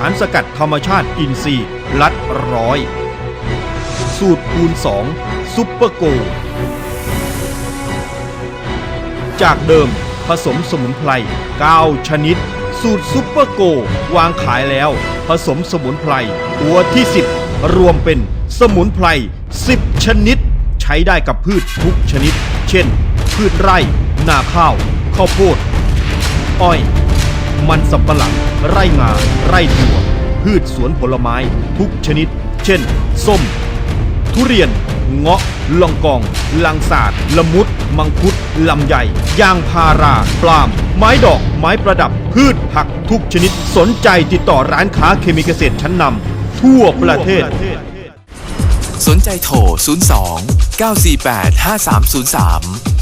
สารสกัดธรรมชาติอินทรีย์ลัดร้อย สูตรคูณ2ซุปเปอร์โก จากเดิมผสมสมุนไพร 9 ชนิด สูตรซุปเปอร์โก วางขายแล้ว ผสมสมุนไพร ตัวที่ 10 รวมเป็นสมุนไพร 10 ชนิด ใช้ได้กับพืชทุกชนิด เช่น พืชไร่ นาข้าว ข้าวโพด อ้อย มันสำปะหลัง ไร่งา ไร่ถั่ว พืชสวนผลไม้ ทุกชนิด เช่น ส้ม ทุเรียน เงาะ ลองกอง ลังสาดละมุด มังคุด ลำไยยางพารา ปลาม ไม้ดอก ไม้ประดับ พืชผักทุกชนิด สนใจติดต่อร้านค้าเคมีเกษตรชั้นนำทั่วประเทศ สนใจโทร 02 948 5303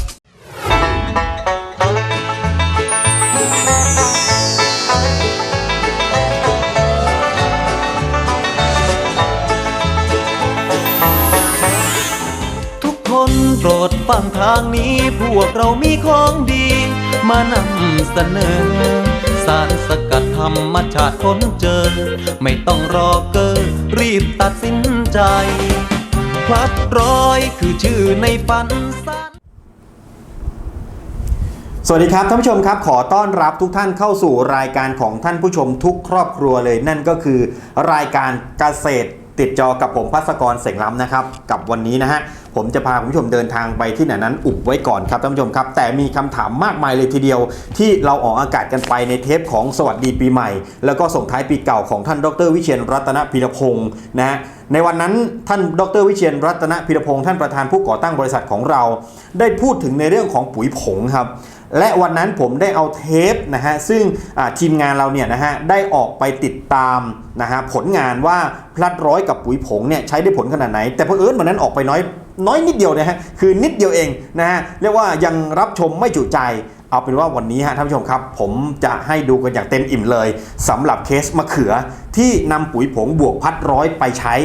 รดฟังทางนี้พวกเรามีของดี มานำเสนอ สารสกัดธรรมชาติค้นเจอ ไม่ต้องรอเกอรีบตัดสินใจ พลัดร้อยคือชื่อในฝันสารสวัสดีครับท่านผู้ชมครับ ขอต้อนรับทุกท่านเข้าสู่รายการของท่านผู้ชมทุกครอบครัวเลยนั่นก็คือ รายการเกษตรติดจอกับผมพัสกรเสงล้ำนะครับ กับวันนี้นะฮะ ผมจะพาคุณผู้ชมเดินทางไปที่ไหนนั้นอุบไว้ก่อนครับท่านผู้ชมครับ แต่มีคำถามมากมายเลยทีเดียว ที่เราออกอากาศกันไปในเทปของสวัสดีปีใหม่ แล้วก็ส่งท้ายปีเก่าของท่านดร วิเชียนรัตนพิรพงศ์นะฮะในวันนั้นท่านดรวิเชียนรัตนพิรพงศ์ท่านประธานผู้ก่อตั้งบริษัทของเรา ได้พูดถึงในเรื่องของปุ๋ยผงครับและวันนั้นผมได้เอาเทปนะฮะซึ่งทีมงานเราเนี่ยนะฮะได้ออกไปติดตามนะฮะผลงานว่าพลัดร้อยกับปุ๋ยผงเนี่ยใช้ได้ผลขนาดไหน แต่เพอเอิญวันนั้นออกไปน้อย น้อยนิดเดียวนะฮะคือนิดเดียวเองนะฮะเรียกว่ายังรับชมไม่จุใจเอาเป็นว่าวันนี้ฮะท่านผู้ชมครับ ผมจะให้ดูกันอย่างเต็มอิ่มเลยสำหรับเคสมะเขือที่นำปุ๋ยผงบวกพัดร้อยไปใช้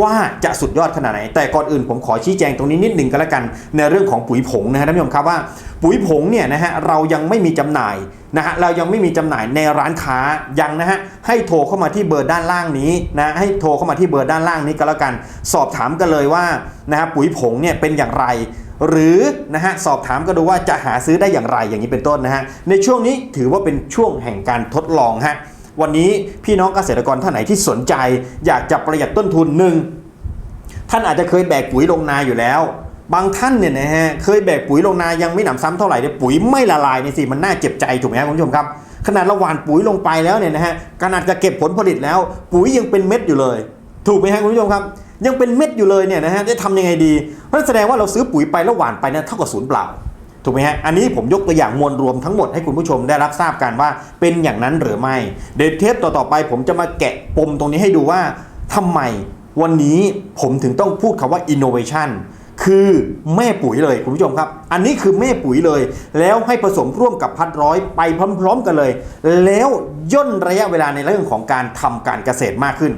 ว่าจะสุดยอดขนาดไหน แต่ก่อนอื่นผมขอชี้แจงตรงนี้นิดหนึ่งก็แล้วกัน ในเรื่องของปุ๋ยผงนะฮะท่านผู้ชมครับว่า ปุ๋ยผงเนี่ยนะฮะเรายังไม่มีจำหน่ายนะฮะเรายังไม่มีจำหน่ายในร้านค้ายังนะฮะให้โทรเข้ามาที่เบอร์ด้านล่างนี้นะให้โทรเข้ามาที่เบอร์ด้านล่างนี้ก็แล้วกัน สอบถามกันเลยว่านะฮะปุ๋ยผงเนี่ยเป็นอย่างไร หรือนะฮะสอบถามก็ดูว่าจะหาซื้อได้อย่างไรอย่างนี้เป็นต้นนะฮะในช่วงนี้ถือว่าเป็นช่วงแห่งการทดลองฮะวันนี้พี่น้องเกษตรกรท่านไหนที่สนใจ อยากจะประหยัดต้นทุนหนึ่งท่านอาจจะเคยแบกปุ๋ยลงนาอยู่แล้ว บางท่านเนี่ยนะฮะเคยแบกปุ๋ยลงนายังไม่หนำซ้ำเท่าไหร่เนี่ยปุ๋ยไม่ละลายนี่สิมันน่าเจ็บใจถูกไหมครับคุณผู้ชมครับขนาดเราหว่านปุ๋ยลงไปแล้วเนี่ยนะฮะขนาดจะเก็บผลผลิตแล้ว ปุ๋ยยังเป็นเม็ดอยู่เลย ถูกไหมครับคุณผู้ชมครับ ยังเป็นเม็ดอยู่เลยเนี่ยนะฮะจะทำยังไงดีเพราะแสดงว่าเราซื้อปุ๋ยไปแล้วหว่านไปเนี่ยเท่ากับศูนย์เปล่าถูกไหมฮะ อันนี้ผมยกตัวอย่างมวลรวมทั้งหมดให้คุณผู้ชมได้รับทราบกันว่าเป็นอย่างนั้นหรือไม่ เดี๋ยวเทปต่อๆไป ผมจะมาแกะปมตรงนี้ให้ดูว่าทำไมวันนี้ผมถึงต้องพูดคำว่า innovation คือแม่ปุ๋ยเลยคุณผู้ชมครับ อันนี้คือแม่ปุ๋ยเลย แล้วให้ผสมร่วมกับพัดร้อยไปพร้อม ๆ กันเลย แล้วย่นระยะเวลาในเรื่องของการทำการเกษตรมากขึ้น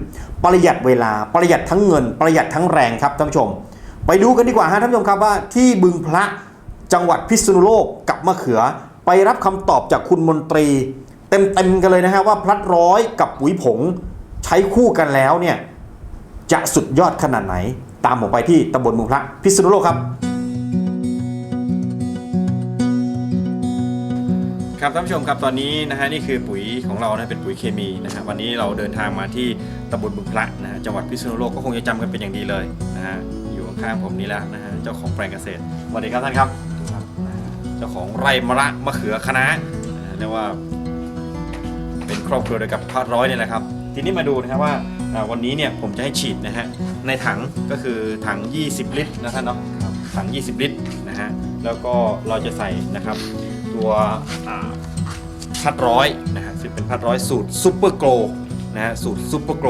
ประหยัดเวลาประหยัดทั้งเงิน ประหยัดทั้งแรงครับท่านผู้ชม ไปดูกันดีกว่าฮะท่านผู้ชมครับว่าที่บึงพระจังหวัดพิษณุโลกกับมะเขือ ไปรับคำตอบจากคุณมนตรี เต็มๆกันเลยนะฮะว่าพัดร้อยกับปุ๋ยผง ใช้คู่กันแล้วเนี่ยจะสุดยอดขนาดไหน ตามผมไปที่ตำบลเมืองพระพิษณุโลกครับ ครับท่านผู้ชมครับตอนนี้นะฮะนี่คือปุ๋ยของเรานะเป็นปุ๋ยเคมีนะฮะวันนี้เราเดินทางมาที่ตำบลบึงพระนะฮะจังหวัดพิษณุโลกก็คงจะจำกันเป็นอย่างดีเลยนะฮะอยู่ข้างๆผมนี่แล้วนะฮะเจ้าของแปลงเกษตรสวัสดีครับท่านครับนะฮะเจ้าของไร่มะระมะเขือคะน้านะฮะเรียกว่า เป็นครอบครัวเดียวกับพาดร้อยเนี่ยแหละครับ ทีนี้มาดูนะครับว่าอ่า วันนี้เนี่ยผมจะให้ฉีดนะฮะในถังก็คือถัง 20 ลิตรนะท่านเนาะถัง 20 ลิตรนะฮะแล้วก็เราจะใส่นะครับตัวอ่าพัดร้อยนะฮะซึ่งเป็นพัดร้อยสูตรซูเปอร์โกลนะฮะสูตรซูเปอร์โกล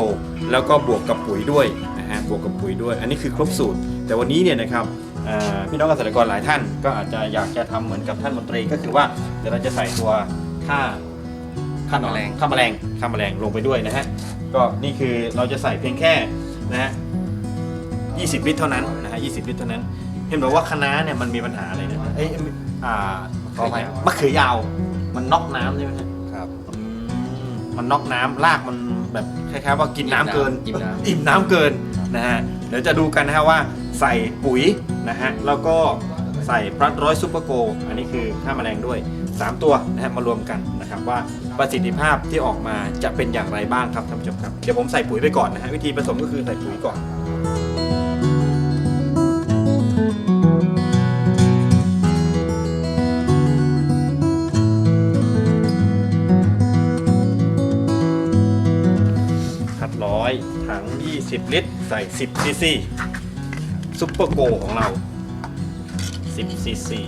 แล้วก็บวกกับปุ๋ยด้วยนะฮะบวกกับปุ๋ยด้วย อันนี้คือครบสูตร แต่วันนี้เนี่ยนะครับอ่าพี่น้องเกษตรกรหลายท่านก็อาจจะอยากจะทำเหมือนกับท่านมนตรีก็คือว่าเดี๋ยวเราจะใส่ตัวค่าฆ่าแมลงฆ่าแมลงฆ่าแมลงลงไปด้วยนะฮะ ก็นี่คือเราจะใส่เพียงแค่นะฮะ20 ลิตรเท่านั้นนะฮะ20 ลิตรเท่านั้น เห็นบอกว่าคะน้าเนี่ยมันมีปัญหาอะไรนะเอ้ยอ่าขออภัยมะเขือยาวมันน็อกน้ำใช่ไหมฮะครับ อืมมันน็อกน้ำรากมันแบบคล้ายๆว่ากินน้ำเกินอิ่มน้ำ อิ่มน้ำเกินนะฮะเดี๋ยวจะดูกันนะฮะว่าใส่ปุ๋ยนะฮะแล้วก็ใส่พลัดร้อยซูเปอร์โกอันนี้คือฆ่าแมลงด้วย 3 ตัวนะฮะมารวมกันนะครับว่าประสิทธิภาพที่ออกมาจะเป็นอย่างไรบ้างครับท่านผู้ชมครับเดี๋ยวผมใส่ปุ๋ยไปก่อนนะฮะวิธีผสมก็คือใส่ปุ๋ยก่อนพัดร้อยถัง 20 ลิตร ใส่ 10 ซีซีซุปเปอร์โกของเรา 10 ซีซี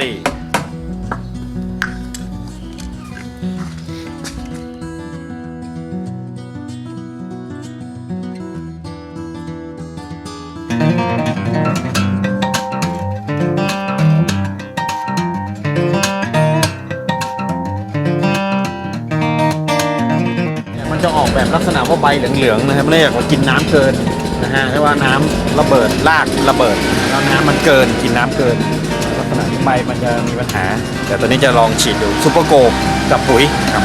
10ซีซีมันจะออกแบบลักษณะว่าใบเหลืองๆนะครับไม่ได้อยากว่ากินน้ำเกินนะฮะไม่ว่าน้ำระเบิดรากระเบิด แล้วน้ำมันเกินกินน้ำเกิน ลักษณะที่ใบมันจะมีปัญหา แต่ตอนนี้จะลองฉีดดูซูเปอร์โกกับปุ๋ยครับ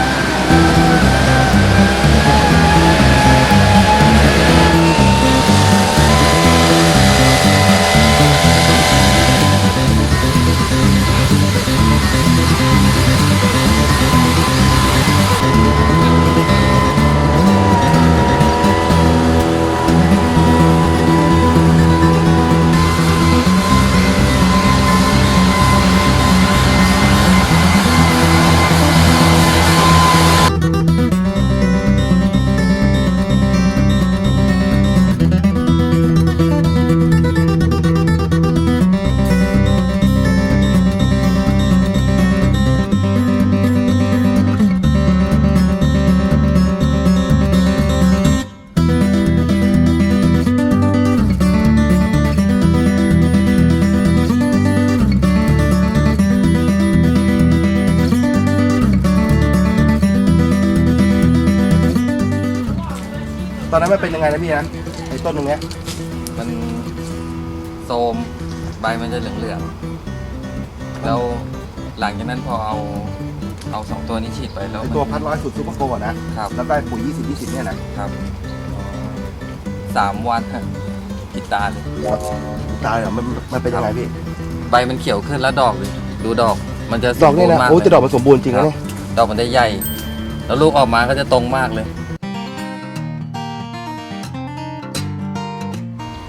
ไงนะพี่นะไอ้ต้นตรงเนี้ยมันโทรมใบมันจะเหลืองๆแล้วหลังจากนั้นพอเอาเอาสองตัวนี้ฉีดไปแล้วไอ้มัน ตัวพัดร้อยสุดซูเปอร์โกะนะครับ แล้วก็ไอ้ปุ๋ย20 20เนี่ยนะครับสามวันฮะกินตาเลยตายเหรอมันมันเป็นยังไงพี่ใบมันเขียวขึ้นแล้วดอกเลยดูดอก มันจะดอกเนี่ยสมบูรนะณ์มากโอ้จะดอกเลมันสมบูรณ์จริงคนะบเนี่ยดอกมันได้ใหญ่ แล้วลูกออกมาก็จะตรงมากเลย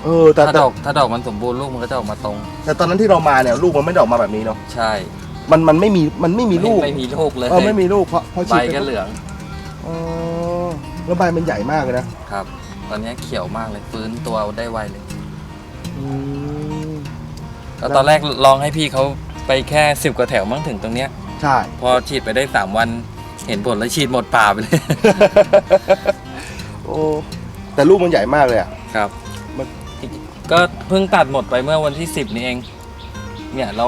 เออแต่ถ้าแต่ดอกถ้าดอกมันสมบูรณ์ลูกมันก็จะออกมาตรง แต่ตอนนั้นที่เรามาเนี่ยลูกมันไม่ได้ออกมาแบบนี้เนาะใช่มันมันไม่มีมันไม่มีลูกไม่มีลูกเลยเออไม่มีลูกเพราะเพราะใบฉีดไปก็เหลืองอ๋อแล้วใบมันใหญ่มากเลยนะครับ ตอนนี้เขียวมากเลยฟื้นตัวได้ไวเลยอืมแล้วตอนแรกลองให้พี่เขาไปแค่สิบกว่าแถวมั้งถึงตรงเนี้ย ใช่ พอฉีดไปได้สามวันเห็นผลแล้วฉีดหมดป่าไปเลย โอ้แต่ลูกมันใหญ่มากเลยอะครับมัน ก็เพิ่งตัดหมดไปเมื่อวันที่สิบนี่เอง เนี่ยเรา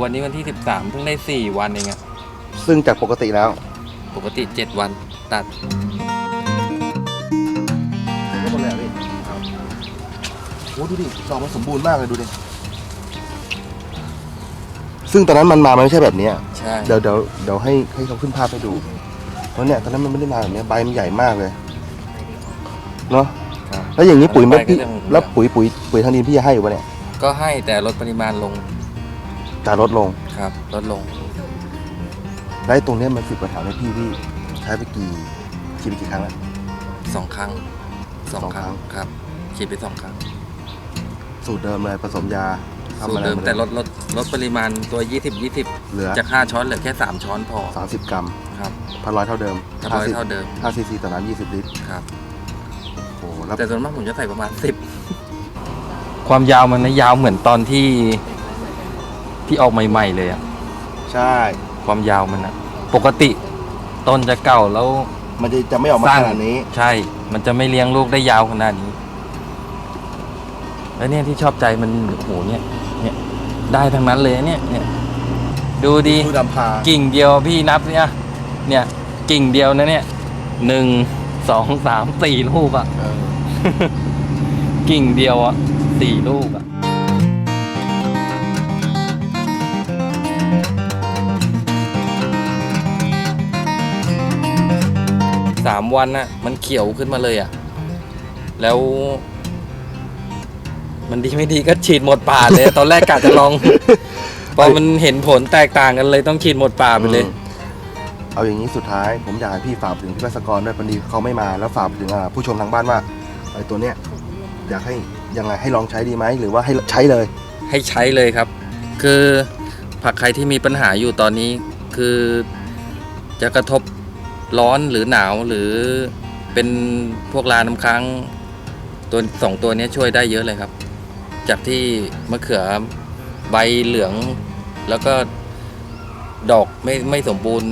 วันนี้วันที่สิบสามเพิ่งได้สี่วันเองอะซึ่งจากปกติแล้ว ปกติเจ็ดวันตัด ก็หมดเลยอะพี่โอ้ดูดิดอกมันสมบูรณ์มากเลยดูดิ ซึ่งตอนนั้นมันมามันไม่ใช่แบบเนี้ยใช่เดี๋ยวเดี๋ยวเดี๋ยวให้ให้เขาขึ้นภาพให้ดู เพราะเนี่ยตอนนั้นมันไม่ได้มาแบบเนี้ยใบมันใหญ่มากเลย เนาะครับ แล้วอย่างนี้ปุ๋ยไม่ใบก็พี่จะเหลืองแล้วปุ๋ยปุ๋ยปุ๋ยทางดินพี่จะให้อยู่ปะเนี่ยก็ให้แต่ลดปริมาณลงจะลดลงครับลดลงแล้วไอ้ตรงเนี้ยมันสิบกว่าแถวเนี่ยพี่พี่ใช้ไปกี่ฉีดไปกี่ครั้งแล้ว สองครั้งสองสองครั้งครั้งครับฉีดไปสองครั้งสูตรเดิมเลยผสมยาทำสูตอะรไรเดิมมาแต่ลดลดลดปริมาณตัว 20 20เหลือจาก 5 ช้อนเหลือแค่ 3 ช้อนพอสามสิบกรัมครับพันร้อยเท่าเดิมถ้าร้อยเท่าเดิมห้าซีซีต่อน้ำยี่สิบลิตรครับ โอ้โหแล้วแต่ส่วนมากผมจะใส่ประมาณ10ความยาวมันนะยาวเหมือนตอนที่ที่ออกใหม่ ๆ เลยอะใช่ ความยาวมันอะปกติต้นจะเก่าแล้วมันจะจะไม่ออกมาสั้นขนาดนี้ ใช่ มันจะไม่เลี้ยงลูกได้ยาวขนาดนี้ แล้วเนี่ยที่ชอบใจมันโอ้โหเนี่ย เนี่ย ได้ทั้งนั้นเลยเนี่ย เนี่ย ดูดีคือดำพากิ่งเดียวพี่นับเนี่ย เนี่ย กิ่งเดียวนะเนี่ยหนึ่งสองสามสี่ลูกอะเออ กิ่งเดียวอะสี่ลูกอะสามวันน่ะ มันเขียวขึ้นมาเลยอะ แล้ว มันดีไม่ดีก็ฉีดหมดป่าเลย ตอนแรกกะจะลอง พอมันเห็นผลแตกต่างกันเลยต้องฉีดหมดป่าไปเลยอืมเอาอย่างนี้สุดท้ายผมอยากให้พี่ฝากถึงพี่พัสกรด้วยพอดีเขาไม่มาแล้วฝากถึงอ่าผู้ชมทางบ้านว่า ไอ้ตัวเนี้ยอยากให้ยังไงให้ลองใช้ดีไหมหรือว่าให้ใช้เลย ให้ใช้เลยครับ คือผักใครที่มีปัญหาอยู่ตอนนี้ คือจะกระทบร้อนหรือหนาวหรือเป็นพวกลาน้ำค้างตัวสองตัวนี้ช่วยได้เยอะเลยครับ จากที่มะเขือใบเหลืองแล้วก็ดอกไม่ไม่สมบูรณ์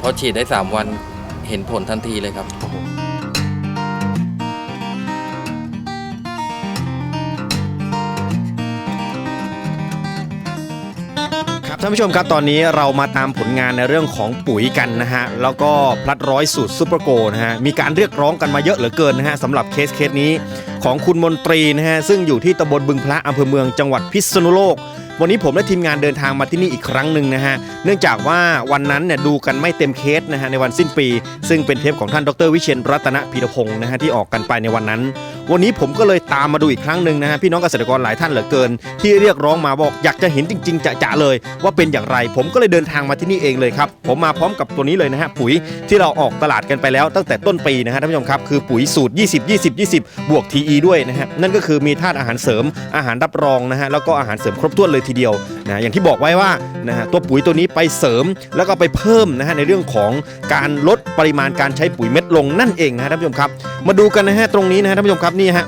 พอฉีดได้สามวันเห็นผลทันทีเลยครับานผู้ชมครับตอนนี้เรามาตามผลงานในเรื่องของปุ๋ยกันนะฮะแล้วก็พลัดร้อยสูตรซูเปอร์โกนะฮะมีการเรียกร้องกันมาเยอะเหลือเกินนะฮะสำหรับเคสเคสนี้ของคุณมนตรีนะฮะซึ่งอยู่ที่ตำบลบึงพระอำเภอเมืองจังหวัดพิษณุโลก วันนี้ผมและทีมงานเดินทางมาที่นี่อีกครั้งหนึ่งนะฮะเนื่องจากว่าวันนั้นเนี่ยดูกันไม่เต็มเคสนะฮะในวันสิ้นปี ซึ่งเป็นเทปของท่านดรวิเชียนรัตนพีรพงศ์นะฮะที่ออกกันไปในวันนั้น วันนี้ผมก็เลยตามมาดูอีกครั้งหนึ่งนะฮะพี่น้องเกษตรกรหลายท่านเหลือเกิน ที่เรียกร้องมาบอกอยากจะเห็นจริง ๆ จะๆเลย ว่าเป็นอย่างไร ผมก็เลยเดินทางมาที่นี่เองเลยครับผมมาพร้อมกับตัวนี้เลยนะฮะปุ๋ยที่เราออกตลาดกันไปแล้วตั้งแต่ต้นปีนะฮะท่านผู้ชมครับคือปุ๋ยสูตร 20 20 20 บวก TE ด้วยนะฮะนั่นก็คือมีธาตุอาหารเสริมอาหารรับรองนะฮะแล้วก็อาหารเสริมครบถ้วนเลยทีเดียวนะอย่างที่บอกไว้ว่านะฮะตัวปุ๋ยตัวนี้ไปเสริมแล้วก็ไปเพิ่มนะฮะในเรื่องของการลดปริมาณการใช้ปุ๋ยเม็ดลงนั่นเองนะฮะท่านผู้ชมครับ มาดูกันนะฮะตรงนี้นะฮะท่านผู้ชมครับนี่ฮะ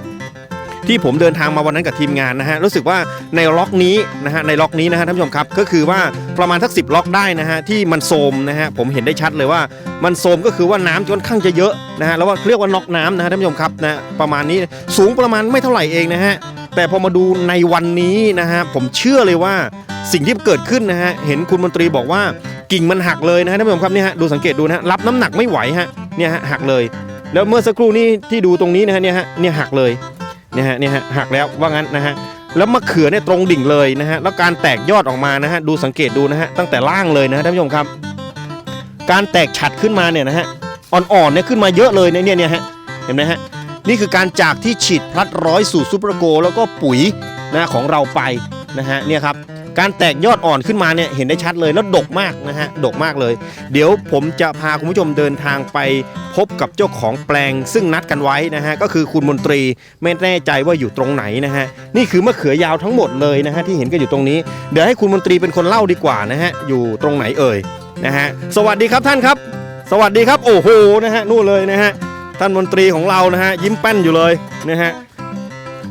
ที่ผมเดินทางมาวันนั้นกับทีมงานนะฮะรู้สึกว่าในล็อกนี้นะฮะในล็อกนี้นะฮะท่านผู้ชมครับก็คือว่าประมาณสักสิล็อกได้นะฮะที่มันโซมนะฮะผมเห็นได้ชัดเลยว่ามันโซมก็คือว่าน้ำค่อนข้างจะเยอะนะฮะแล้วว่าเรียกว่าน็อกน้ำนะฮะท่านผู้ชมครับนะประมาณนี้สูงประมาณไม่เท่าไหร่เองนะฮะแต่พอมาดูในวันนี้นะฮะผมเชื่อเลยว่าสิ่งที่เกิดขึ้นนะฮะเห็นคุณมนตรีบอกว่ากิ่งมันหักเลยนะฮะท่านผู้ชมครับเนี่ยฮะดูสังเกตดูนะฮะรับน้ำหนักไม่ไหวฮะเนี่ยฮะหักเลย แล้วเมื่อสักครู่นี้ที่ดูตรงนี้นะฮะเนี่ยฮะเนี่ยหักเลยเนี่ยฮะเนี่ยฮะหักแล้วว่างั้นนะฮะแล้วมะเขือเนี่ยตรงดิ่งเลยนะฮะแล้วการแตกยอดออกมานะฮะดูสังเกตดูนะฮะตั้งแต่ล่างเลยนะท่านผู้ชมครับ การแตกฉัดขึ้นมาเนี่ยนะฮะอ่อนๆเนี่ยขึ้นมาเยอะเลยเนี่ยเนี่ยเนี่ยฮะเห็นไหมฮะนี่คือการจากที่ฉีดพลัดร้อยสูตรซูเปอร์โก แล้วก็ปุ๋ยนะของเราไปนะฮะเนี่ยครับ การแตกยอดอ่อนขึ้นมาเนี่ยเห็นได้ชัดเลยแล้วดกมากนะฮะดกมากเลย เดี๋ยวผมจะพาคุณผู้ชมเดินทางไปพบกับเจ้าของแปลง ซึ่งนัดกันไว้นะฮะก็คือคุณมนตรีไม่แน่ใจว่าอยู่ตรงไหนนะฮะนี่คือมะเขือยาวทั้งหมดเลยนะฮะที่เห็นกันอยู่ตรงนี้ เดี๋ยวให้คุณมนตรีเป็นคนเล่าดีกว่านะฮะอยู่ตรงไหนเอ่ยนะฮะสวัสดีครับท่านครับ สวัสดีครับโอ้โหนะฮะนู่นเลยนะฮะท่านมนตรีของเรานะฮะยิ้มแป้นอยู่เลยนะฮะ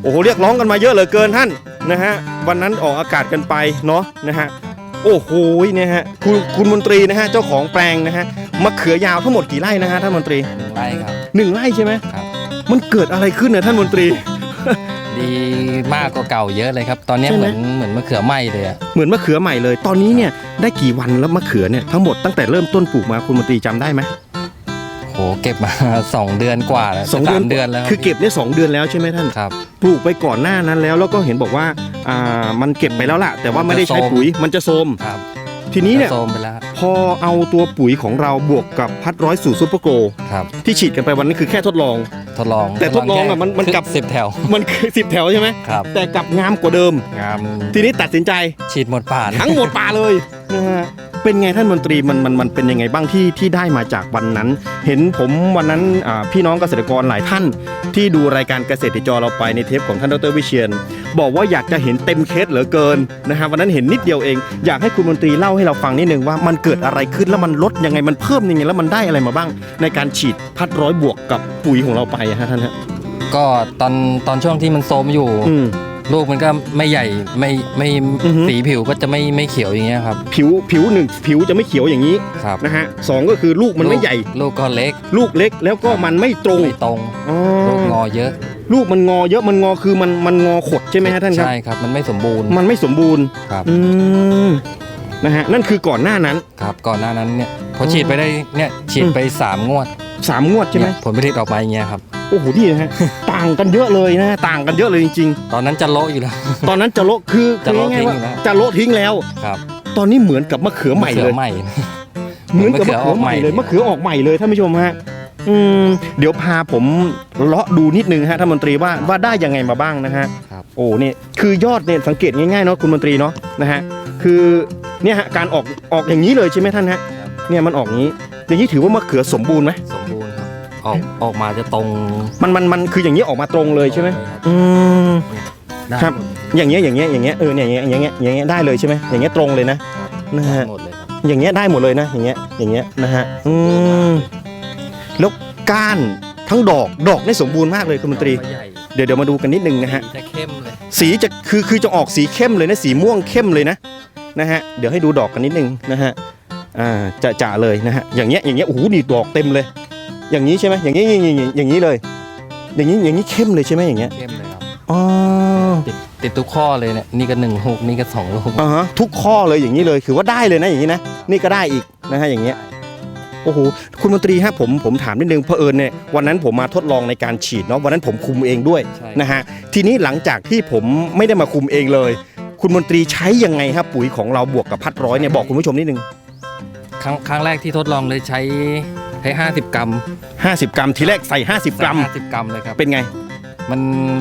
โอ้โหเรียกร้องกันมาเยอะเหลือเกินท่าน นะฮะวันนั้นออกอากาศกันไปเนาะนะฮะโอ้โหเนี่ยฮะคุณคุณมนตรีนะฮะเจ้าของแปลงนะฮะมะเขือยาวทั้งหมดกี่ไร่นะฮะท่านมนตรีไล่ครับหนึ่งไร่ใช่ไหมครับ มันเกิดอะไรขึ้นเนี่ยท่านมนตรี ดีมากกว่าเก่าเยอะเลยครับ ตอนนี้ใช่เหไหมมือนเหมือนมะเขือไหม้เลยอะเหมือนมะเขือใหม่เลย ตอนนี้เนี่ยได้กี่วันแล้วมะเขือเนี่ยทั้งหมดตั้งแต่เริ่มต้นปลูกมาคุณมนตรีจำได้ไหม โหเก็บมา สองเดือนกว่าแล้วสองสามเดือนแล้วคือเก็บได้สองเดือนแล้วใช่ไหมท่าน ครับ ปลูกไปก่อนหน้านั้นแล้ว แล้วก็เห็นบอกว่าอ่ามันเก็บไปแล้วล่ะ แต่ว่าไม่ได้ใช้มันจะโทรมปุ๋ยมันจะโทรมครับทีนี้เนี่ยโซมไปแล้วพอเอาตัวปุ๋ยของเราบวกกับพัดร้อยสูตรซูเปอร์โกครับ ที่ฉีดกันไปวันนั้นคือแค่ทดลอง ทดลองแต่ทดลองอะมันมันกลับ สิบแถวมันคือสิบแถวใช่ไหมครับแต่กลับงามกว่าเดิม งามทีนี้ตัดสินใจ ฉีดหมดป่าน ทั้งหมดป่าเลยนะฮะ เป็นไงท่านมนตรีมันมันมันเป็นยังไงบ้างที่ที่ได้มาจากวันนั้น เห็นผมวันนั้นอ่าพี่น้องเกษตรกรหลายท่าน ที่ดูรายการเกษตรติจอเราไปในเทปของท่านดรวิเชียน บอกว่าอยากจะเห็นเต็มเคสเหลือเกินนะฮะวันนั้นเห็นนิดเดียวเอง อยากให้คุณมนตรีเล่าให้เราฟังนิดนึงว่ามันเกิดอะไรขึ้นแล้วมันลดยังไงมันเพิ่มยังไงแล้วมันได้อะไรมาบ้าง ในการฉีดพัดร้อยบวกกับปุ๋ยของเราไปอะฮะท่านฮะก็ตอนตอนช่วงที่มันโซมอยู่อืม ลูกมันก็ไม่ใหญ่ไม่ไม่อือฮึสีผิวก็จะไม่ไม่เขียวอย่างเงี้ยครับผิวผิวหนึ่งผิวจะไม่เขียวอย่างนี้ครับนะฮะสองก็คือลูกมันไม่ใหญ่ ลูกก็เล็กลูกเล็กแล้วก็มันไม่ตรงไม่ตรงอ๋อลูกงอเยอะลูกมันงอเยอะมันงอคือมันมันงอขดใช่ไหมฮะท่านครับ ใช่ครับ มันไม่สมบูรณ์มันไม่สมบูรณ์ ครับอืมนะฮะนั่นคือก่อนหน้านั้น ครับ ก่อนหน้านั้นเนี่ยพอฉีดไปได้เนี่ยฉีดไปสามงวดสามงวดใช่ไหมเนี่ยผลผลิตออกมาอย่างเงี้ยครับโอ้โหนี่นะฮะ ตต่างกันเยอะเลยนะต่างกันเยอะเลยจริง ตอนนั้นจะโละอยู่แล้ว ๆ ตอนนั้นจะโละคือจะโละคือง่ายๆว่าทิ้งแล้ว จะโละทิ้งแล้ว ครับตอนนี้เหมือนกับมะเขือใหม่เลยะขือใหม่ เหมือนกับมะเขือใหม่เลยมะมะเขืเขืออออออกกใหใหม่ม่เลยท่านผู้ชมฮะอืมเดี๋ยวพาผมเลาะดูนิดนึงฮะท่านมนตรีว่าว่าได้ยังไงมาบ้างนะฮะครับ โอ้นี่คือยอดเนี่ยสังเกตง่ายๆเนาะคุณมนตรีเนาะนะฮะคือเนี่ยฮะการออกออกอย่างนี้เลยใช่ไหมท่านฮะเนี่ยมันออกอย่างนี้อย่างนี้ถือว่ามะเขือสมบูรณ์ไหมสมบูรณ์ครับ ออกออกมาจะตรงมันมันมันคืออย่างนี้ออกมาตรงเลยใช่ไหมครับอืม ได้ครับ หมดอย่างเงี้ยอย่างเงี้ยอย่างเงี้ยเออเนี่ยอย่างเงี้ยอย่างเงี้ยอย่างเงี้ยได้เลยใช่ไหมอย่างเงี้ยตรงเลยนะครับนะได้ฮะ หมดเลยครับอย่างเงี้ยได้หมดเลยนะอย่างเงี้ยอย่างเงี้ยนะฮะอืมแล้วก้านทั้งดอกดอกนี่สมบูรณ์มากเลยคุณมนตรีดอกก็ใหญ่เดี๋ยวเดี๋ยวมาดูกันนิดนึงนะฮะ สีจะเข้มเลยสีจะคือคือจะออกสีเข้มเลยนะสีม่วงเข้มเลยนะนะฮะเดี๋ยวให้ดูดอกกันนิดนึงนะฮะอ่าจะจะเลยนะฮะอย่างเงี้ยอย่างเงี้ยโอ้โหนี่ดอกเต็มเลย อย่างนี้ใช่ไหมอย่างนี้อย่างนี้อย่างนี้อย่างนี้เลย อย่างนี้อย่างนี้เข้มเลยใช่ไหมอย่างเงี้ยเข้มเลยครับอ๋อติดติดทุกข้อเลยเนี่ยนี่ก็หนึ่งลูกนี่ก็สองลูกอ่าฮะทุกข้อเลยอย่างนี้เลยคือว่าได้เลยนะอย่างนี้นะนี่ก็ได้อีกนะฮะอย่างเงี้ยโอ้โหคุณมนตรีฮะผมผมถามนิดนึงเพอเอิญเนี่ยวันนั้นผมมาทดลองในการฉีดเนาะวันนั้นผมคุมเองด้วยใช่นะฮะทีนี้หลังจากที่ผมไม่ได้มาคุมเองเลย คุณมนตรีใช้ยังไงครับปุ๋ยของเราบวกกับพัดร้อยเนี่ยบอกคุณผู้ชมนิดนึงครั้งครั้งแรกที่ทดลองเลยใช้ ให้ห้าสิบกรัม50 กรัมทีแรกใส่ 50 กรัมห้าสิบกรัมเลยครับเป็นไง มัน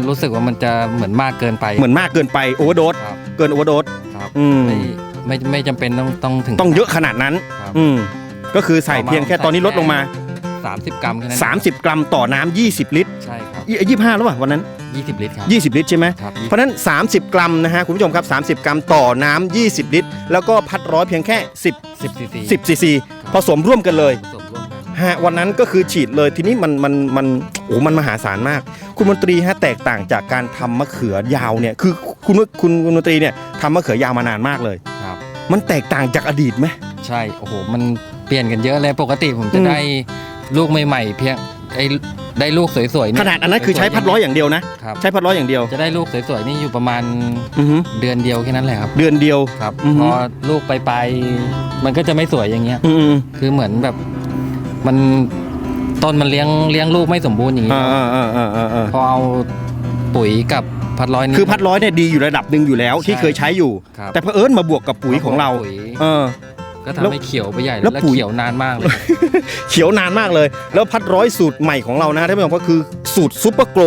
รู้สึกว่ามันจะเหมือนมากเกินไปเหมือนมากเกินไปโอเวอร์โดสครับเกินโอเวอร์โดส ครับอืม ไม่ไม่ไม่จำเป็นต้องต้องถึง ต้องเยอะขนาดนั้น ครับ อืมก็คือใส่เพียงแค่ตอนนี้ลดลงมาสามสิบกรัมแค่นั้น30 กรัมต่อน้ำ20 ลิตรใช่ครับยี่ห้าแล้วป่ะวันนั้นยี่สิบลิตรครับ20 ลิตรใช่ไหม ครับเพราะฉะนั้น 30 กรัมนะฮะคุณผู้ชมครับ 30 กรัมต่อน้ำ20 ลิตร แล้วก็พัดร้อยเพียงแค่ 10สิบซีซี10ซีซีผสมร่วมกันเลยผสมร่วมกัน ฮะวันนั้นก็คือฉีดเลยทีนี้มันมันมันโอ้มันมหาศาลมาก คุณมนตรีฮะแตกต่างจากการทำมะเขือยาวเนี่ยคือคุณคุณคุณมนตรีเนี่ยทำมะเขือยาวมานานมากเลยครับ มันแตกต่างจากอดีตไหมใช่โอ้โหมันเปลี่ยนกันเยอะเลยปกติผมจะอืมได้ลูกใหม่ๆเพียงไอ้ได้ลูกสวยๆเยขนาดอันนั้นคือใช้พัดร้อยอย่างเดียวนะครับใช้พัดร้อยอย่างเดียว จะได้ลูกสวยๆนี่อยู่ประมาณอือฮึเดือนเดียวแค่นั้นแหละครับ เดือนเดียวครับอือฮึพอลูกไปไปมันก็จะไม่สวยอย่างเงี้ยอืมคือเหมือนแบบ มันต้นมันเลี้ยงเลี้ยงลูกไม่สมบูรณ์อย่างอ่าเงี้ยอ่าอ่าอ่าอ่าพอเอาปุ๋ยกับพัดร้อยนี่ คือพัดร้อยเนี่ยดีอยู่ระดับหนึ่งอยู่แล้ว ที่ใช่เคยใช้อยู่ ครับ แต่เพอเอิญมาบวกกับปุ๋ยของเราปุ๋ยเออ ก็แล้วทำให้เขียวไปใหญ่เลยแล้วแล้วปุ๋ย เขียวนานมากเลยครับ เขียวนานมากเลย แล้วพัดร้อยสูตรใหม่ของเรานะท่านผู้ชมก็คือสูตรซูเปอร์โกล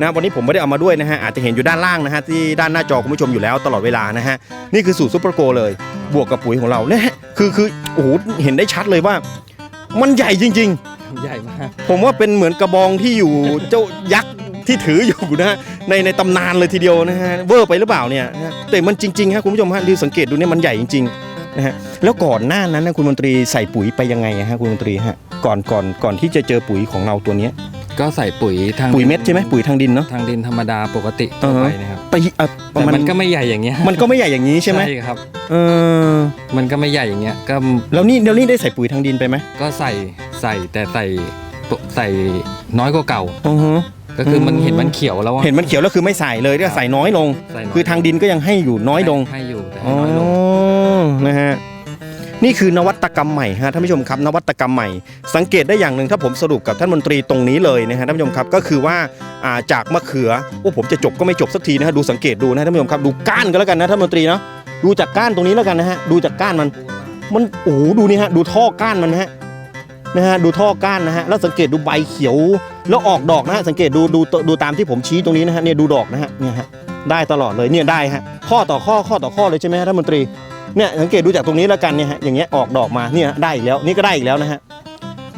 นะวันนี้ผมไม่ได้เอามาด้วยนะฮะอาจจะเห็นอยู่ด้านล่างนะฮะที่ด้านหน้าจอคุณผู้ชมอยู่แล้วตลอดเวลานะฮะนี่คือสูตรซูเปอร์โกลเลย บวกกับปุ๋ยของเราเนี่ยคือคือโอ้โหเห็นได้ชัดเลยว่า มันใหญ่จริง ใหญ่มาก ๆ ผมว่าเป็นเหมือนกระบองที่อยู่เจ้ายักษ์ที่ถืออยู่นะฮะในในตำนานเลยทีเดียวนะฮะเวอร์ไปหรือเปล่าเนี่ยนะฮะแต่มันจริงๆฮะคุณผู้ชมฮะดูสังเกตดูเนี่ยมันใหญ่จริงๆนะฮะแล้วก่อนหน้านั้นนะคุณมนตรีใส่ปุ๋ยไปยังไงอะฮะคุณมนตรีฮะก่อนก่อนก่อนที่จะเจอปุ๋ยของเราตัวเนี้ย ก็ใส่ปุ๋ยทางปุ๋ยเม็ดใช่ไหมปุ๋ยทางดินเนาะทางดินธรรมดาปกติทั่วไปนะครับไปเอ่อแต่มันก็ไม่ใหญ่อย่างเงี้ยมันก็ไม่ใหญ่อย่างนี้ใช่ไหมครับเออมันก็ไม่ใหญ่อย่างเงี้ยก็แล้วนี่แล้วนี่ได้ใส่ปุ๋ยทางดินไปไหมก็ใส่ใส่แต่ใส่ใส่น้อยกว่าเก่าอือฮึก็คือมันอืมเห็นมันเขียวแล้วอะเห็นมันเขียวแล้วคือไม่ใส่เลยก็ใส่น้อยลงใส่น้ยคือทางดินก็ยังให้อยู่น้อยลงให้อยู่แต่อ๋ให้อน้อยลงนะฮะ นี่คือนวัตกรรมใหม่ฮะท่านผู้ชมครับ นวัตกรรมใหม่ สังเกตได้อย่างหนึ่งถ้าผมสรุปกับท่านมนตรีตรงนี้เลยนะฮะท่านผู้ชมครับก็คือว่าจากมะเขือโอ้ผมจะจบก็ไม่จบสักทีนะฮะดูสังเกตดูนะท่านผู้ชมครับดูก้านก็แล้วกันนะท่านมนตรีเนาะดูจากก้านตรงนี้แล้วกันนะฮะดูจากก้านมัน มันโอ้ดูนี่ฮะดูท่อก้านมันนะฮะนะฮะดูท่อก้านนะฮะแล้วสังเกตดูใบเขียว แล้วออกดอกนะฮะสังเกตดูดูดูตามที่ผมชี้ตรงนี้นะฮะเนี่ยดูดอกนะฮะเนี่ยฮะได้ตลอดเลยเนี่ยได้ฮะข้อต่อข้อข้อต่อข้อเลยใช่ไหมฮะท่านมนตรี เนี่ยสังเกตดูจากตรงนี้แล้วกันเนี่ยฮะอย่างเงี้ยออกดอกมาเนี่ยได้อีกแล้วนี่ก็ได้อีกแล้วนะฮะ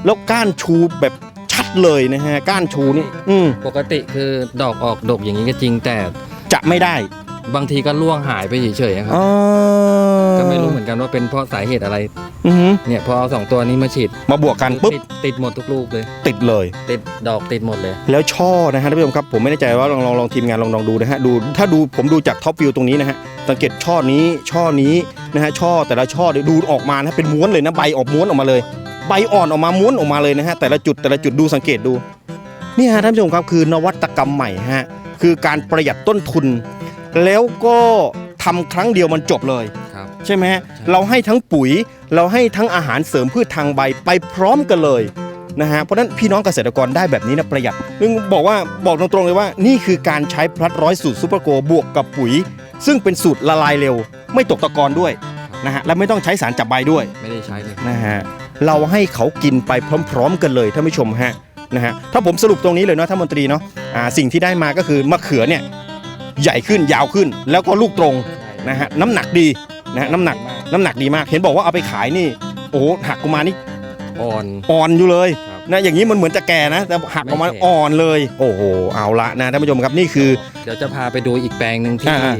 แล้วก้านชูแบบชัดเลยนะฮะก้านชูนี่อืมปกติคือดอกออกดกอย่างนี้ก็จริงแต่จะไม่ได้บางทีก็ร่วงหายไปเฉยๆครับอ๋อก็ไม่รู้เหมือนกันว่าเป็นเพราะสาเหตุอะไรอือหือเนี่ยพอเอาสองตัวนี้มาฉีดมาบวกกันปุ๊บติดติดหมดทุกลูกเลย ติดเลย ติดดอกติดหมดเลย แล้วช่อนะฮะท่านผู้ชมครับผมไม่แน่ใจว่าลองลองลองทีมงานลองลองดูนะฮะดูถ้าดูผมดูจากท็อปวิวตรงนี้นะฮะ สังเกตช่อนี้ช่อนี้นะฮะช่อแต่ละช่อเดี๋ยวดูออกมานะเป็นม้วนเลยนะใบออกม้วนออกมาเลย ใบอ่อนออกมาม้วนออกมาเลยนะฮะแต่ละจุดแต่ละจุดดูสังเกตดูนี่ฮะท่านผู้ชมครับคือนวัตกรรมใหม่ฮะคือการประหยัดต้นทุน แล้วก็ทำครั้งเดียวมันจบเลยครับใช่ไหมฮะเราให้ทั้งปุ๋ยเราให้ทั้งอาหารเสริมพืชทางใบไปพร้อมกันเลยนะฮะเพราะฉะนั้นพี่น้องเกษตรกรได้แบบนี้นะประหยัดซึ่งบอกว่าบอกตรงๆเลยว่านี่คือการใช้พลัดร้อยสูตรซูเปอร์โกบวกกับปุ๋ย ซึ่งเป็นสูตรละลายเร็ว ไม่ตกตะกอนด้วยนะฮะและไม่ต้องใช้สารจับใบด้วยไม่ได้ใช้เลยนะฮะเราให้เขากินไปพร้อม ๆ กันเลยท่านผู้ชมฮะนะฮะถ้าผมสรุปตรงนี้เลยเนาะท่านมนตรีเนาะอ่าสิ่งที่ได้มาก็คือมะเขือเนี่ยใหญ่ขึ้นยาวขึ้น แล้วก็ลูกตรงนะฮะน้ำหนักดีนะฮะน้ำหนักน้ำหนักดีมาก เห็นบอกว่าเอาไปขายนี่โอ้โหหักออกมานี่อ่อน อ่อนอยู่เลยครับ นะอย่างนี้มันเหมือนจะแก่นะ แต่หักออกมาไม่แก่อ่อนเลย โอ้โหเอาละนะท่านผู้ชมครับนี่คือ เดี๋ยวจะพาไปดูอีกแปลงหนึ่งที่อ่า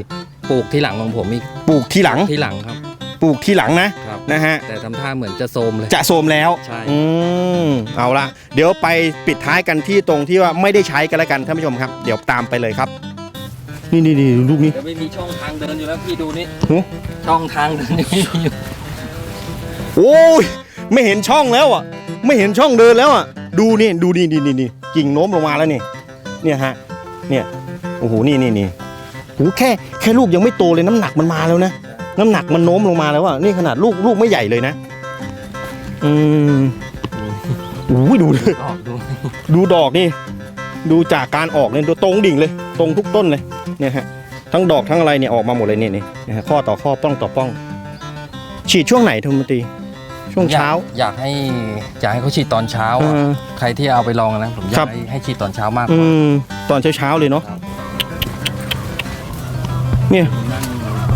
ปลูกที่หลังของผมอีกปลูกทีหลังที่หลังครับปลูกทีหลังนะครับ นะฮะ แต่ทำท่าเหมือนจะโซมเลย จะโทรมแล้วใช่ อืมเอาละเดี๋ยวไปปิดท้ายกันที่ตรงที่ว่าไม่ได้ใช้กันแล้วกันท่านผู้ชมครับ เดี๋ยวตามไปเลยครับ นี่นี่นี่ลูกนี้ เดี๋ยวไม่มีช่องทางเดินอยู่แล้วพี่ดูนี่หึช่องทางเดินยังไม่มีอยู่โอ้ยไม่เห็นช่องแล้วอะ ไม่เห็นช่องเดินแล้วอะ ดูนี่ดูนี่นี่นี่นี่กิ่งโน้มลงมาแล้วนี่ เนี่ยฮะ เนี่ย โอ้โห นี่นี่นี่ โอ้โหแค่แค่ลูกยังไม่โตเลยน้ำหนักมันมาแล้วนะน้ำหนักมันโน้มลงมาแล้วอะนี่ขนาดลูกลูกไม่ใหญ่เลยนะ อืมโอ้ยดูเลยออกดูดูดอกนี่ ดูจากการออกเนี่ยดูตรงดิ่งเลย ตรงทุกต้นเลยเนี่ยฮะทั้งดอกทั้งอะไรเนี่ยออกมาหมดเลยเนี่ยนี่นะฮะข้อต่อข้อป้องต่อป้อง ฉีดช่วงไหนทุนมนตรีช่วงเช้าอยกอยากให้อยากให้เขาฉีดตอนเช้าเออะอใครที่เอาไปลองนะผมอยาครักบให้ให้ฉีดตอนเช้ามากกอืว่ามตอนเช้าๆเลยเนาะครับ เนี่ย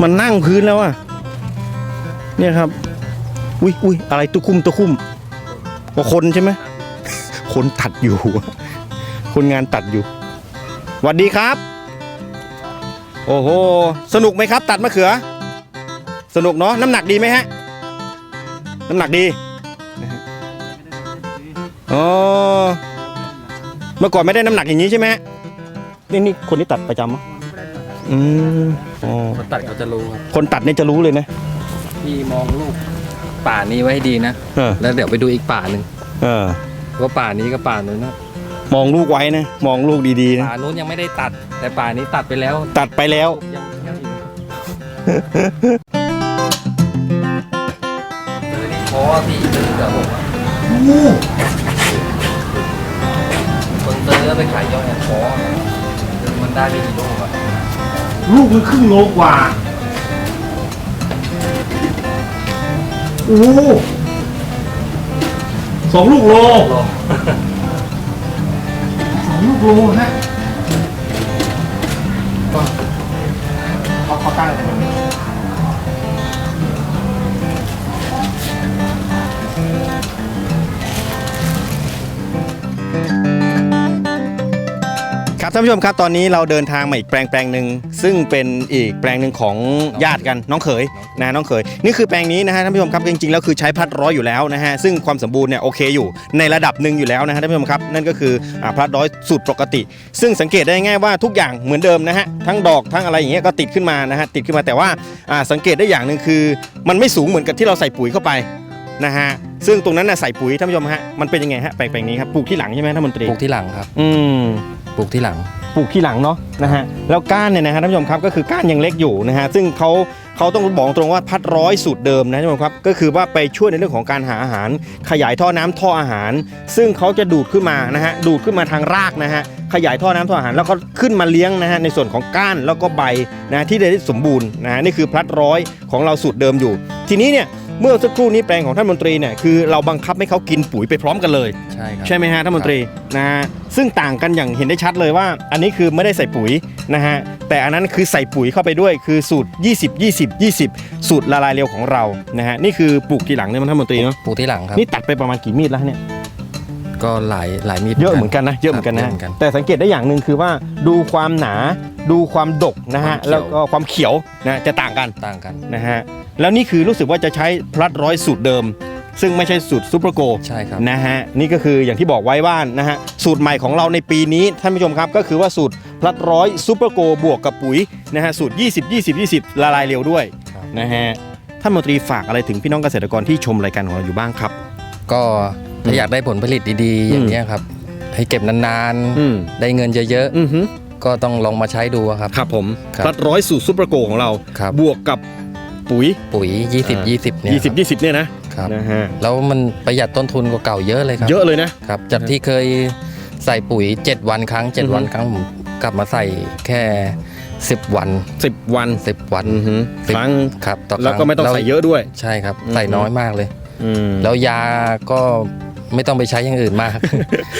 มันนั่งพื้นแล้วอะเนี่ยครับอุ้ยอุ้ยอะไรตุคุ่มตุคุ่มว่าคนใช่ไหมคนตัดอยู่ คนงานตัดอยู่สวัสดีครับ โอ้โหสนุกไหมครับ ตัดมะเขือ สนุกเนาะน้ำหนักดีไหมฮะ น้ำหนักดีอ๋อเมื่อก่อนไม่ได้น้ำหนักอย่างนี้ใช่ไหมนี่นี่คนที่ตัดประจำเหร ออืมอ๋อคนตัดเขาจะรู้ครับคนตัดเนี่ยจะรู้เลยนะพี่มองลูกป่านี้ไว้ให้ดีนะเออแล้วเดี๋ยวไปดูอีกป่าหนึ่งเออ ว่าป่านี้กับป่านู้นนะมองลูกไว้นะ มองลูกดีๆนะป่านู้นยังไม่ได้ตัด แต่ป่านี้ตัดไปแล้วตัดไปแล้ว ยังยังอยู่เจอนี่เพราะว่าพี่ซื้อกับผมอะคนซื้อไปขายย่อยอะเพราะคือมันได้ไม่กี่ลูกอะ ลูกมันครึ่งโลกว่าโอ้สองลูกโลสองลูกโลฮะขอขอตั้งเลย ครับท่านผู้ชมครับตอนนี้เราเดินทางมาอีกแปลงแปลงหนึ่งซึ่งเป็นอีกแปลงหนึ่งของญาติกันน้องเขยนะน้องเขยนี่คือแปลงนี้นะฮะท่านผู้ชมครับจริงๆแล้วคือใช้พัดร้อยอยู่แล้วนะฮะซึ่งความสมบูรณ์เนี่ยโอเคอยู่ในระดับหนึ่งอยู่แล้วนะฮะท่านผู้ชมครับนั่นก็คืออ่าพัดร้อยสูตรปกติ ซึ่งสังเกตได้ง่ายว่าทุกอย่างเหมือนเดิมนะฮะทั้งดอกทั้งอะไรอย่างเงี้ยก็ติดขึ้นมานะฮะติดขึ้นมาแต่ว่าอ่าสังเกตได้อย่างหนึ่งคือ มันไม่สูงเหมือนกับที่เราใส่ปุ๋ยเข้าไปนะฮะซึ่งตรงนั้นน่ะใส่ปุ๋ยท่านผู้ชมฮะมันเป็นยังไงฮะแปลงแปลงนี้ครับปลูกที่หลังใช่ไหมท่านมนตรีปลูกที่หลังครับ อืม ปลูกที่หลัง ปลูกที่หลังเนาะนะฮะแล้วก้านเนี่ยนะฮะท่านผู้ชมครับก็คือก้านยังเล็กอยู่นะฮะซึ่งเขาเขาต้องบอกตรงว่าพัดร้อยสูตรเดิมนะท่านผู้ชมครับก็คือว่าไปช่วยในเรื่องของการหาอาหาร ขยายท่อน้ำท่ออาหาร ซึ่งเขาจะดูดขึ้นมานะฮะดูดขึ้นมาทางรากนะฮะขยายท่อน้ำท่ออาหารแล้วก็ขึ้นมาเลี้ยงนะฮะในส่วนของก้านแล้วก็ใบนะที่ได้สมบูรณ์นะฮะนี่คือพัดร้อยของเราสูตรเดิมอยู่ ทีนี้เนี่ย เมื่อสักครู่นี้แปลงของท่านมนตรีเนี่ยคือเราบังคับให้เขากินปุ๋ยไปพร้อมกันเลย ใช่ครับ ใช่ไหมฮะท่านมนตรีนะฮะซึ่งต่างกันอย่างเห็นได้ชัดเลยว่า อันนี้คือไม่ได้ใส่ปุ๋ยนะฮะแต่อันนั้นคือใส่ปุ๋ยเข้าไปด้วยคือสูตร 20 20 20 สูตรละลายเร็วของเรานะฮะนี่คือปลูกทีหลังเนี่ยมันท่านมนตรีเนาะปลูกที่หลังครับ นี่ตัดไปประมาณกี่มีดแล้วเนี่ยก็หลายหลายมีดเยอะเหมือนกันนะเยอะเหมือนกันครันะบเยอะเหมือนกันแต่สังเกตได้อย่างหนึ่งคือว่าดูความหนา ดูความดกนะฮะความเขียว แล้วก็ความเขียวนะจะต่างกันต่างกัน นะฮะแล้วนี่คือรู้สึกว่าจะใช้พลัดร้อยสูตรเดิม ซึ่งไม่ใช่สูตรซูเปอร์โก ใช่ครับ นะฮะนี่ก็คืออย่างที่บอกไว้ว่านะฮะสูตรใหม่ของเราในปีนี้ท่านผู้ชมครับก็คือว่าสูตรพลัดร้อยซูเปอร์โกบวกกับปุ๋ยนะฮะสูตร 20 20 20 ละลายเร็วด้วยครับ นะฮะท่านมนตรีฝากอะไรถึงพี่น้องเกษตรกรที่ชมรายการของเราอยู่บ้างครับ ก็ถ้าอยากได้ผลผลิตดีๆ อย่างอืมเนี้ยครับ ให้เก็บนานอืม ๆ ได้เงินเยอะอือฮึๆ ก็ต้องลองมาใช้ดูอะครับ ครับผมครับพลัดร้อยสูตรซูเปอร์โกของเราครับบวกกับปุ๋ย ปุ๋ย 20 20 เนี่ย20 20 เนี่ยนะครับ นะฮะแล้วมันประหยัดต้นทุนกว่าเก่าเยอะเลยครับเยอะเลยนะ ครับ จากที่เคยใส่ปุ๋ย 7 วันครั้ง อือฮึ 7 วันครั้งผมกลับมาใส่แค่ 10 วัน 10 วัน10 วันอือฮึสิบครั้ง ครับต่อครั้งแล้วก็ไม่ต้องใส่เยอะด้วย ใช่ครับ อือฮึ ใส่น้อยมากเลย อืมแล้วยาก็ ไม่ต้องไปใช้อย่างอื่นมาก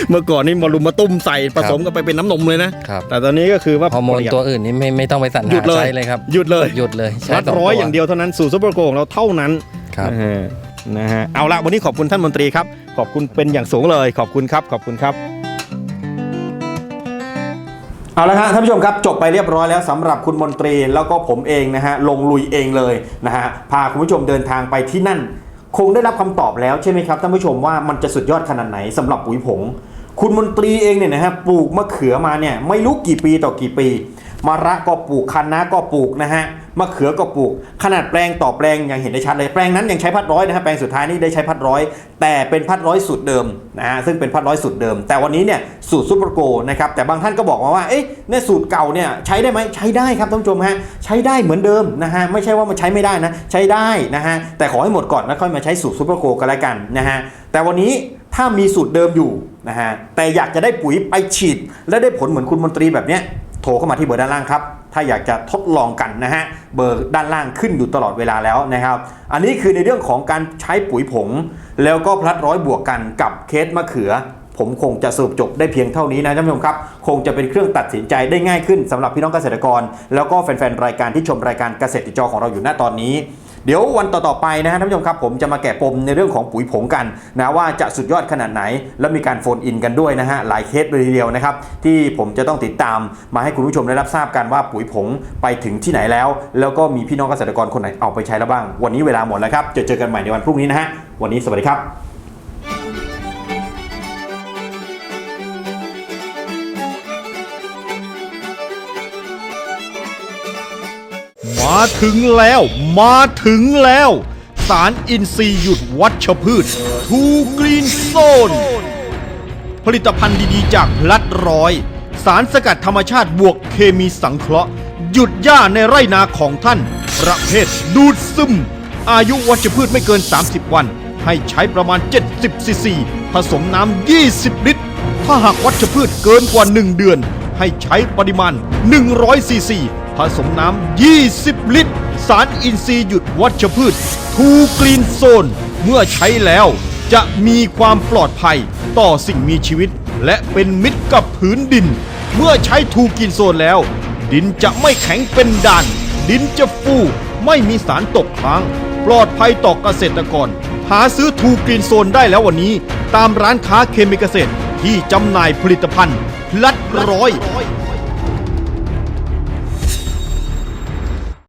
เมื่อก่อนนี่มารุมมาตุ้มใส่ผสมกันไปเป็นน้ำนมเลยนะ ครับ แต่ตอนนี้ก็คือว่าฮอร์โมนประหยัดตัวอื่นนี่ไม่ไม่ต้องไปสรรหยุหาดเลย ใช้เลยครับ หยุดเลยหยุดเลยใช้รัดสร้อยตัวอย่างเดียวเท่านั้นสู่ซูเปอร์โกของเราเท่านั้นครับนะฮะนะฮะเอาละวันนี้ขอบคุณท่านมนตรีครับ ขอบคุณเป็นอย่างสูงเลย ขอบคุณครับ ขอบคุณครับ เอาละฮะท่านผู้ชมครับจบไปเรียบร้อยแล้วสำหรับคุณมนตรีแล้วก็ผมเองนะฮะลงลุยเองเลยนะฮะพาคุณผู้ชมเดินทางไปที่นั่น คงได้รับคำตอบแล้วใช่ไหมครับท่านผู้ชมว่ามันจะสุดยอดขนาดไหนสำหรับปุ๋ยผง คุณมนตรีเองเนี่ยนะฮะปลูกมะเขือมาเนี่ยไม่รู้กี่ปีต่อกี่ปี มะระก็ปลูกคะน้าก็ปลูกนะฮะมะเขือก็ปลูก ขนาดแปลงต่อแปลงยังเห็นได้ชัดเลยแปลงนั้นยังใช้พัดร้อยนะฮะแปลงสุดท้ายนี่ได้ใช้พัดร้อย แต่เป็นพัดร้อยสูตรเดิมนะฮะซึ่งเป็นพัดร้อยสูตรเดิม แต่วันนี้เนี่ยสูตรซูเปอร์โกนะครับแต่บางท่านก็บอกมาว่าเอ๊ะเนี่ยสูตรเก่าเนี่ยใช้ได้ไหมใช้ได้ครับท่านผู้ชมฮะใช้ได้เหมือนเดิมนะฮะไม่ใช่ว่ามันใช้ไม่ได้นะใช้ได้นะฮะแต่ขอให้หมดก่อนแล้วค่อยมาใช้สูตรซูเปอร์โกกันแล้วกันนะฮะแต่วันนี้ถ้ามีสูตรเดิมอยู่นะฮะแต่อยากจะได้ปุ๋ยไปฉีด และได้ผลเหมือนคุณมนตรีแบบเนี้ย โทรเข้ามาที่เบอร์ด้านล่างครับ ถ้าอยากจะทดลองกันนะฮะ เบอร์ด้านล่างขึ้นอยู่ตลอดเวลาแล้วนะครับ อันนี้คือในเรื่องของการใช้ปุ๋ยผง แล้วก็พลัดร้อยบวกกันกับเคสมะเขือ ผมคงจะสรุปจบได้เพียงเท่านี้นะท่านผู้ชมครับ คงจะเป็นเครื่องตัดสินใจได้ง่ายขึ้นสำหรับพี่น้องเกษตรกร แล้วก็แฟนๆรายการที่ชมรายการเกษตรติจอของเราอยู่ณตอนนี้ เดี๋ยววันต่อๆไปนะฮะท่านผู้ชมครับผมจะมาแกะปมในเรื่องของปุ๋ยผงกันนะว่าจะสุดยอดขนาดไหน แล้วมีการโฟนอินกันด้วยนะฮะหลายเคสเลยทีเดียวนะครับที่ผมจะต้องติดตามมาให้คุณผู้ชมได้รับทราบกันว่าปุ๋ยผงไปถึงที่ไหนแล้ว แล้วก็มีพี่น้องเกษตรกรคนไหนเอาไปใช้แล้วบ้าง วันนี้เวลาหมดแล้วครับจะเจอกันใหม่ในวันพรุ่งนี้นะฮะวันนี้สวัสดีครับ มาถึงแล้วมาถึงแล้ว สารอินทรีย์หยุดวัชพืชทูกรีนโซน ผลิตภัณฑ์ดีๆ จากพลัดร้อย สารสกัดธรรมชาติบวกเคมีสังเคราะห์ หยุดหญ้าในไร่นาของท่าน ประเภทดูดซึม อายุวัชพืชไม่เกิน 30 วัน ให้ใช้ประมาณ 70ซีซีผสมน้ำ 20 ลิตร ถ้าหากวัชพืชเกินกว่า 1 เดือน ให้ใช้ปริมาณ 100ซีซี ผสมน้ำ 20 ลิตร สารอินทรีย์หยุดวัชพืช ทูกรีนโซน เมื่อใช้แล้ว จะมีความปลอดภัยต่อสิ่งมีชีวิต และเป็นมิตรกับผืนดิน เมื่อใช้ทูกินโซนแล้ว ดินจะไม่แข็งเป็นด่าน ดินจะฟูไม่มีสารตกค้าง ปลอดภัยต่อเกษตรกร หาซื้อทูกรีนโซนได้แล้ววันนี้ ตามร้านค้าเคมีเกษตรที่จำหน่ายผลิตภัณฑ์พลัดร้อย